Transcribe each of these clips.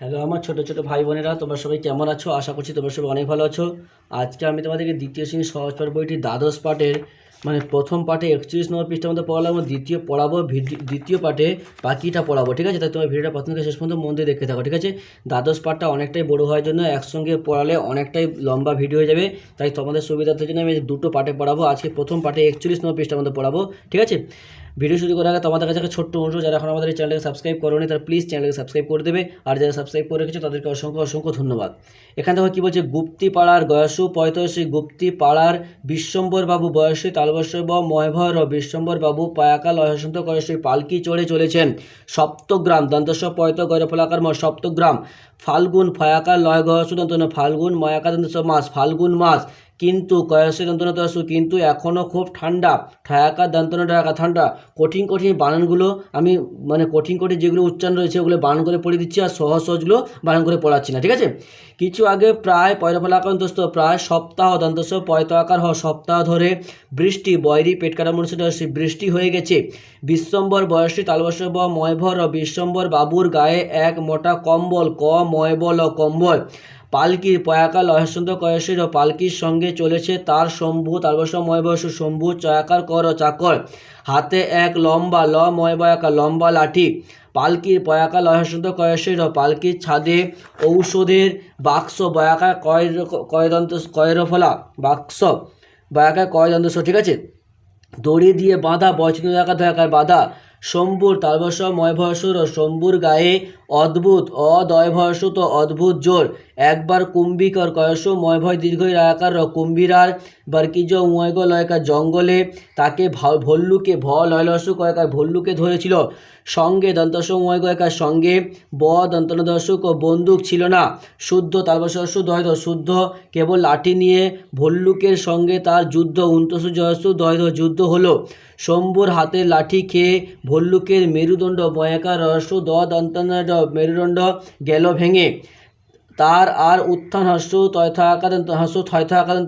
Hello আমার ছোট ছোট ভাই বোনেরা, তোমরা সবাই কেমন আছো? আশা করছি তোমরা সবাই অনেক ভালো আছো। আজকে আমি তোমাদেরকে দ্বিতীয় শ্রেণির সহজ পাঠ বইটি দ্বাদশ পাঠের মানে প্রথম পাঠে একচল্লিশ নম্বর পৃষ্ঠার মধ্যে পড়ালাম দ্বিতীয় পড়াবো দ্বিতীয় পাঠে বাকিটা পড়াবো, ঠিক আছে? তাই তোমার ভিডিওটা প্রথম থেকে শেষ পর্যন্ত মন দিয়ে দেখতে থাকো, ঠিক আছে? দ্বাদশ পাঠটা অনেকটাই বড় হওয়ার জন্য একসঙ্গে পড়ালে অনেকটাই লম্বা ভিডিও হয়ে যাবে। তাই তোমাদের সুবিধার্থের জন্য আমি দুটো পাঠে পড়াবো। আজকে প্রথম পাঠে একচল্লিশ নম্বর পৃষ্ঠার মধ্যে পড়াবো, ঠিক আছে? ভিডিও শুরু করার আগে তোমাদের কাছে একটা ছোট্ট অনুরোধ, যারা এখন আমাদের এই চ্যানেলকে সাবস্ক্রাইব করোনি তারা প্লিজ চ্যানেলকে সাবস্ক্রাইব করে দেবে। আর যারা সাবস্ক্রাইব করে রেখেছো, তাদেরকে অসংখ্য অসংখ্য ধন্যবাদ। এখান থেকে কী বলছে গুপ্তি পাড়ার গয়াসু পঁয়তশী গুপ্তি পাড়ার বিশ্বম্বর বাবু বয়সী তালবস্য ব ময়ভর বিশ্বম্বর বাবু পায়াকাল অহসন্ত কয়সী পালকি চড়ে চলেছেন। সপ্তগ্রাম দন্তস্ব পয়ত গৈরফলাকার ম সপ্তগ্রাম। ফাল্গুন ফয়াকার লয় গহসু দন্তন ফাল্গুন ময়াকা দন্তস্ব মাস, ফাল্গুন মাস। কিন্তু কয়াসে দন্তন তসু কিন্তু এখনও খুব ঠান্ডা ঠায়াকার দন্তন ঠায়াকা, ঠান্ডা। কঠিন কঠিন বানানগুলো আমি মানে কঠিন কঠিন যেগুলো উচ্চারণ রয়েছে, ওগুলো বানান করে পড়ে দিচ্ছি আর সহজ, সহজগুলো বানান করে পড়াচ্ছি না, ঠিক আছে? কিছু আগে প্রায় পয়রফলাকান্তস্ত প্রায় সপ্তাহ দন্তস্ব পয়ত আকার হ সপ্তাহ ধরে বৃষ্টি বয়রি পেট কাটা মনুষ্য বৃষ্টি হয়ে গেছে। বিশ্বম্বর বয়সী তালবর্ষ ব ময়ভর, বিশ্বম্বর বাবুর গায়ে এক মোটা কম্বল, ক ময়বল কম্বল। পালকির পয়াকাল অহসন্ত কয়সীর পালকির সঙ্গে চলেছে তার শম্ভু তালবর্ষ ময়বর্ষ শম্ভু, চয়াকার কর চাকর। হাতে এক লম্বা ল, ময়বয়াকা লম্বা লাঠি। পালকির পয়াকাল অহসন্ত কয়সীর পালকির ছাদে ঔষধের বাক্স বয়াকা কয় কয়দন্ত কয়রফলা বাক্স বয়াকা কয়দন্ত ঠিক আছে? দড়ি দিয়ে বাঁধা দেখা দেখায় বাঁধা। শম্ভুর তালবস্য ময়ভয়সুর শম্ভুর গায়ে অদ্ভুত, অদয়ভয়সুত, অদ্ভুত জোর। একবার কুম্ভিকর কয়সু, ময়ভয় দীর্ঘই রায়াকার কুম্ভীরার বার্কিজ উয়গ লয়কার জঙ্গলে তাকে ভল্লুকে ভ লয়লসু কয়কার ভল্লুকে ধরেছিল। সঙ্গে দন্তস ময়গয়কার সঙ্গে ব দন্তনদর্শক ও বন্দুক ছিল না। শুদ্ধ তালবসু দয়দ শুদ্ধ কেবল লাঠি নিয়ে ভল্লুকের সঙ্গে তার যুদ্ধ উন্তসু জয়সু দয়দ যুদ্ধ হলো। শম্ভুর হাতের লাঠি খেয়ে ভল্লুকের মেরুদণ্ড বয়াকার রসু দ দন্তন মেরুদণ্ড গেল ভেঙে। তার আর উত্থান হাস্য তয়থাকাদন্ত হাস্য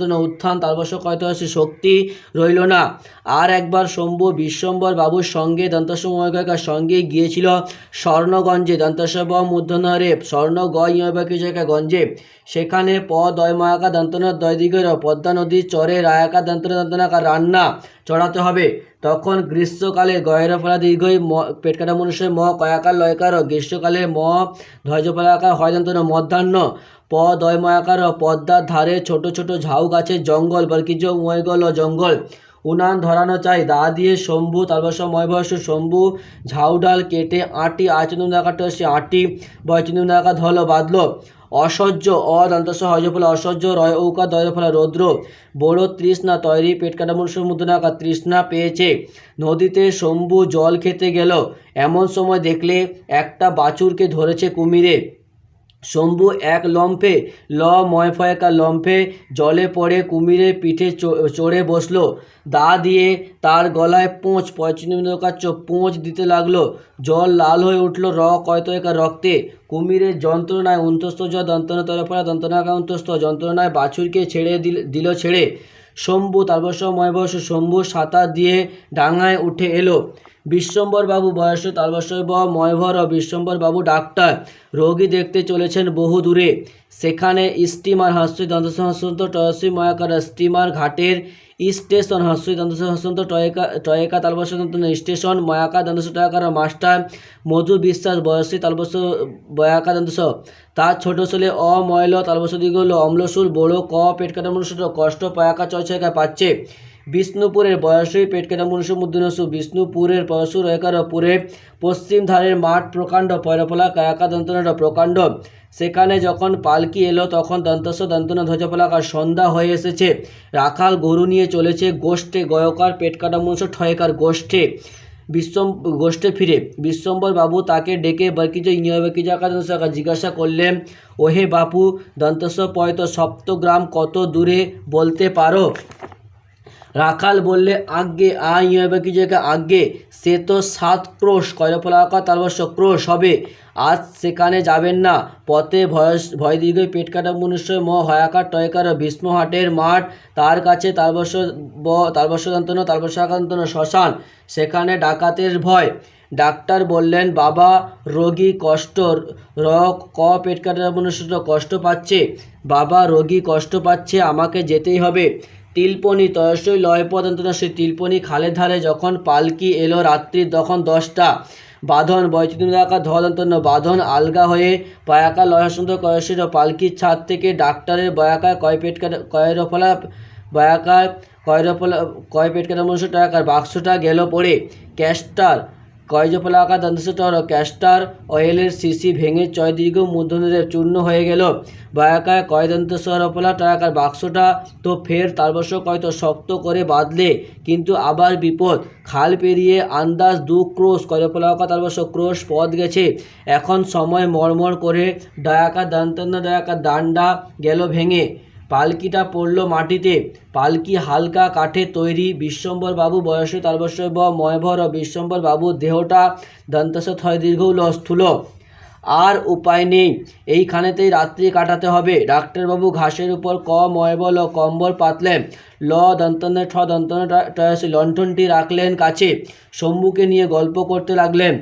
না উত্থান তালবশ কয়তহাসী শক্তি রইল না। আর একবার শম্ভু বিশ্বম্বর বাবুর সঙ্গে দন্তসময়কার সঙ্গে গিয়েছিল স্বর্ণগঞ্জে। দন্তসব মূর্ধনরে স্বর্ণ জায়গা গঞ্জে সেখানে প দয়ময়াকা দন্তন দয়দিগের পদ্মা নদীর চরে রায়াকা দন্তন দন্তনাকা রান্না চড়াতে হবে। তখন গ্রীষ্মকালে গয়ের ফলা দীর্ঘই ম পেট কাটা মনুষ্যের ম, কয়াকার লয়কার গ্রীষ্মকালে ম ধৈর্য ফলাকার হয় দন্তন মধ্যাহ্ন। প দয়ময়াকার পদ্মার ধারে ছোট ছোট ঝাউ গাছের জঙ্গল বর্কিজ ময়গল জঙ্গল। উনান ধরানো চাই, দা দিয়ে শম্ভু তারপর তালবস ময়বর্ষ শম্ভু, ঝাউডাল কেটে আটি আচন্দন দেখাটা সে আটি, বয়চন্দন দেখা ধল বাঁধল। অসহ্য অদন্তস্য হয় ফলে অসহ্য, রয় ঔকা দয় ফলা রৌদ্র। বড় তৃষ্ণা তৈরি পেট কাটা মনুষ্য মুদ্রাকা তৃষ্ণা পেয়েছে। নদীতে শম্ভু জল খেতে গেল। এমন সময় দেখলে একটা বাছুরকে ধরেছে কুমিরে। শম্ভু এক লম্ফে, ল ময়ফয়কা লম্ফে, জলে পড়ে কুমিরের পিঠে চড়ে বসল। দা দিয়ে তার গলায় পোঁচ পঁয়চন্দ্রকাচ্য পোঁচ দিতে লাগল। জল লাল হয়ে উঠল র কয়ত একা রক্তে। কুমিরের যন্ত্রণায় অন্তস্থ জ দন্তনা তরফলা দন্তনাকা অন্তস্থ, যন্ত্রণায় বাছুরকে ছেড়ে দিল ছেড়ে। শম্ভু তালবর্ষ ময়বশ শম্ভু, সাঁতার দিয়ে ডাঙায় উঠে এলো। বিশ্বম্বর বাবু বয়স তালবর্ষ ব ময়ভর ও বিশ্বম্বর বাবু ডাক্তার। রোগী দেখতে চলেছেন বহু দূরে। সেখানে স্টিমার হাস্যই দন্ত হাসন্ত টয়সী মায়াকার স্টিমার ঘাটের স্টেশন হাস্যই দন্তস হাসন্ত, টয়কা টয়কা তালবস স্টেশন, ময়াকা দন্তস টয়কার মাস্টার মধু বিশ্বাস, বয়সী তালবস্য বয়াকা দন্তস তার ছোট ছেলে অময়ল তালবর্ষ দিগুলো অম্লসুল বড় ক, পেট কাটা মনুষ্য কষ্ট, পয়াকা, চয় ছয়কা পাচ্ছে। বিষ্ণুপুরের বয়সই পেট কেটে মনুষ্য মুদ্দিনসু বিষ্ণুপুরের পয়সু রয়কারপুরে পশ্চিম ধারের মাঠ প্রকাণ্ড পয়রফলা কায়াকা দন্তনাটা প্রকাণ্ড। সেখানে যখন পালকি এলো, তখন দন্তস দন্তনা ধ্বজফলাকার সন্ধ্যা হয়ে এসেছে। রাখাল গরু নিয়ে চলেছে গোষ্ঠে গয়কার পেট কাটা মনুষ্য ঠয়কার গোষ্ঠে। বিশ্বম, গোষ্ঠে ফিরে। বিশ্বম্বর বাবু তাকে ডেকে বাকিজ ইয়বাকিজাকা জিজ্ঞাসা করলেন, ওহে বাপু দন্তস পয়ত সপ্তগ্রাম কত দূরে বলতে পারো? রাখাল বললে, আজ্ঞে, আই হবে কি জায়গা আজ্ঞে? সে তো সাত ক্রোশ। কয়রফলাকা তালবর্ষ ক্রোশ হবে। আজ সেখানে যাবেন না। পথে ভয়স, ভয় দীর্ঘ পেট কাটা মনুষ্য, ম, হয়াকার, টয়কার ভীষ্মহাটের মাঠ। তার কাছে তালবর্ষ ব তালবর্ষ দন্তন তালবর্ষাকান্তন শ্মশান। সেখানে ডাকাতের ভয়। ডাক্তার বললেন, বাবা, রোগী কষ্ট, র, ক, পেট কাটা মনুষ্য কষ্ট পাচ্ছে। বাবা, রোগী কষ্ট পাচ্ছে, আমাকে যেতেই হবে। তিলপনি তয়সই লয় পদন্তনা সেই তিলপনি খালের ধারে যখন পালকি এলো রাত্রি, তখন দশটা। বাঁধন বৈচিত্র্যাকা ধদন্তন্য বাঁধন, আলগা হয়ে পায়াকা লয়সুন্দর কয়সির পালকির ছাদ থেকে ডাক্তারের বয়াকায় কয় পেট কয়রফলা বয়াকায় কয়রফলা কয় পেট কাটা মনুষ্য টাকার বাক্সটা গেল পড়ে। ক্যাস্টার কয়জফলাকা দন্তসটর ক্যাস্টার, অয়েলের শিশি ভেঙে চয় দীর্ঘ মূর্ধন্যের চূর্ণ হয়ে গেল। বয়াকায় কয়দন্ত সরফলা টাকার বাক্সটা, তো ফের তারবশ কয়তো শক্ত করে বাঁধলে, কিন্তু আবার বিপদ। খাল পেরিয়ে আন্দাজ দু ক্রোশ কয়ফলাকা তারবশ ক্রোশ পথ গেছে। এখন সময় মরমর করে ডায়াকা দন্তন্য ডয়াকা দান্ডা গেল ভেঙে। পালকিটা পড়ল মাটিতে। পালকি হালকা কাঠে তৈরি। বিশ্বম্বর বাবু বয়সে তালবস্য ব ময়ভর ও বিশ্বম্বর বাবুর দেহটা দন্তস থয় দীর্ঘ স্থূল। আর উপায় নেই। এইখানেতেই রাত্রি কাটাতে হবে। ডাক্তারবাবু ঘাসের উপর ক ময়বল ও কম্বল পাতলেন। ল দন্তনে ঠ দন্তনে টয়সে লণ্ঠনটি রাখলেন কাছে। শম্ভুকে নিয়ে গল্প করতে লাগলেন।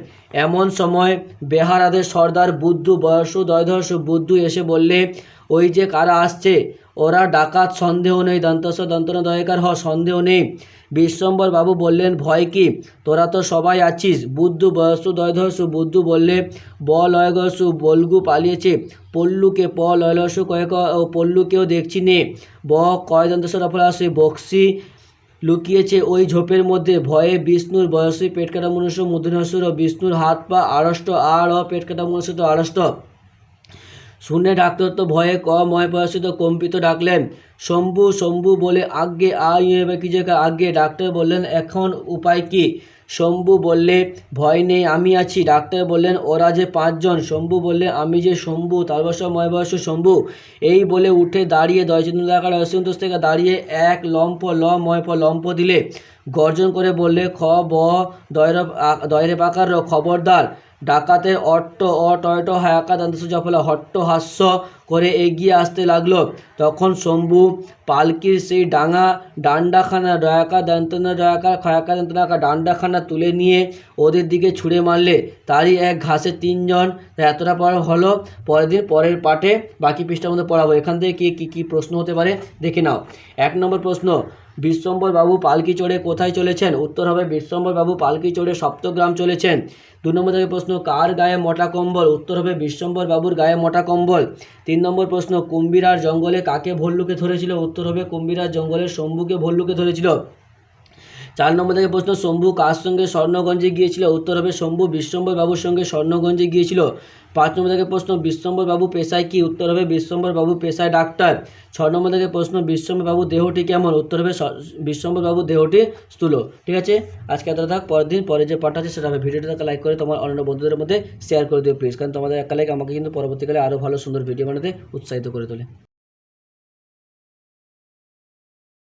এমন সময় বেহারাদের সর্দার বুদ্ধু বয়স দয়ধর্ষ বুদ্ধু এসে বললে, ওই যে কারা আসছে? ওরা ডাকাত, সন্দেহ নেই দন্তস দন্তন দয়কার হ সন্দেহ নেই। বিশ্বম্বর বাবু বললেন, ভয় কি? তোরা তো সবাই আছিস। বুদ্ধু বয়সু দয়ধসু বুদ্ধু বললে ব লয়গসু বলগু পালিয়েছে। পল্লুকে প, লয়লসু কয়েক পল্লুকেও দেখছি নে। ব, কয় দন্তস রফলাসে বক্সি লুকিয়েছে ওই ঝোপের মধ্যে। ভয়ে বিষ্ণুর বয়সী পেটকাটা মনুষ্য মুদ্রনসুর ও বিষ্ণুর হাত পা আড়ষ্ট, আর ও পেটকাটা মনুষ্য তো আড়ষ্ট। শুনে ডাক্তার তো ভয়ে ক ময় বয়সে তো কম্পিত ডাকলেন। শম্ভু শম্ভু বলে, আজ্ঞে, আই এবার কি জায়গা আজ্ঞে, ডাক্তার বললেন, এখন উপায় কি? শম্ভু বললে, ভয় নেই, আমি আছি। ডাক্তার বললেন, ওরা যে পাঁচজন। শম্ভু বললে, আমি যে শম্ভু তালবস ময় বয়স শম্ভু। এই বলে উঠে দাঁড়িয়ে দয়চন্দ্রাকার অসন্তোষ থেকে দাঁড়িয়ে এক লম্প, ল, ময়, প, লম্প দিলে। গর্জন করে বললে, খ, ব দয়রে পাকার খবরদার। ডাকাতের অট্ট অটয়ট হায়াকা দন্তস জফলা হট্ট হাস্য করে এগিয়ে আসতে লাগল। তখন শম্ভু পালকির সেই ডাঙা ডান্ডাখানা ডয়াকা দন্তনা ডয়াকা খয়াকা দন্তনাকা ডান্ডাখানা তুলে নিয়ে ওদের দিকে ছুঁড়ে মারলে। তারই এক ঘাসে তিনজন এতটা পর হলো। পরের দিন পরের পাঠে বাকি পৃষ্ঠার মধ্যে পড়াবো। এখান থেকে কী কী প্রশ্ন হতে পারে? দেখে নাও। এক নম্বর প্রশ্ন বিশ্বম্বর বাবু পালকি চড়ে কোথায় চলেছেন? উত্তর হবে বিশ্বম্বর বাবু পালকি চড়ে সপ্তগ্রাম চলেছেন। দু নম্বর থেকে প্রশ্ন, কার গায়ে মোটা কম্বল? উত্তর হবে বিশ্বম্বর বাবুর গায়ে মোটা কম্বল। তিন নম্বর প্রশ্ন, কুম্ভীরার জঙ্গলে কাকে ভল্লুকে ধরেছিল? উত্তর হবে কুম্ভীরার জঙ্গলে শম্ভুকে ভল্লুকে ধরেছিল। চার নম্বর থেকে প্রশ্ন, শম্ভু কার সঙ্গে স্বর্ণগঞ্জে গিয়েছিল? উত্তর হবে শম্ভু, বিশ্বম্বর বাবুর সঙ্গে স্বর্ণগঞ্জে গিয়েছিল। পাঁচ নম্বর থেকে প্রশ্ন, বিশ্বম্বর বাবু পেশায় কি? উত্তর হবে বিশ্বম্বর বাবু পেশায় ডাক্তার। ছ নম্বর থেকে প্রশ্ন, বিশ্বম্বর বাবু দেহটি কেমন? উত্তর হবে বিশ্বম্বর বাবু দেহটি স্থূল। ঠিক আছে? আজকে এতটা থাক, পরের দিন পরে যে পাঠটা আছে, সেটা হবে ভিডিওটাকে লাইক করে তোমার অন্য বন্ধুদের মধ্যে শেয়ার করে দিও প্লিজ কারণ তোমাদের একটা লাইক আমাকে কিন্তু পরবর্তীকালে আরও ভালো, সুন্দর ভিডিও বানাতে উৎসাহিত করে তোলে।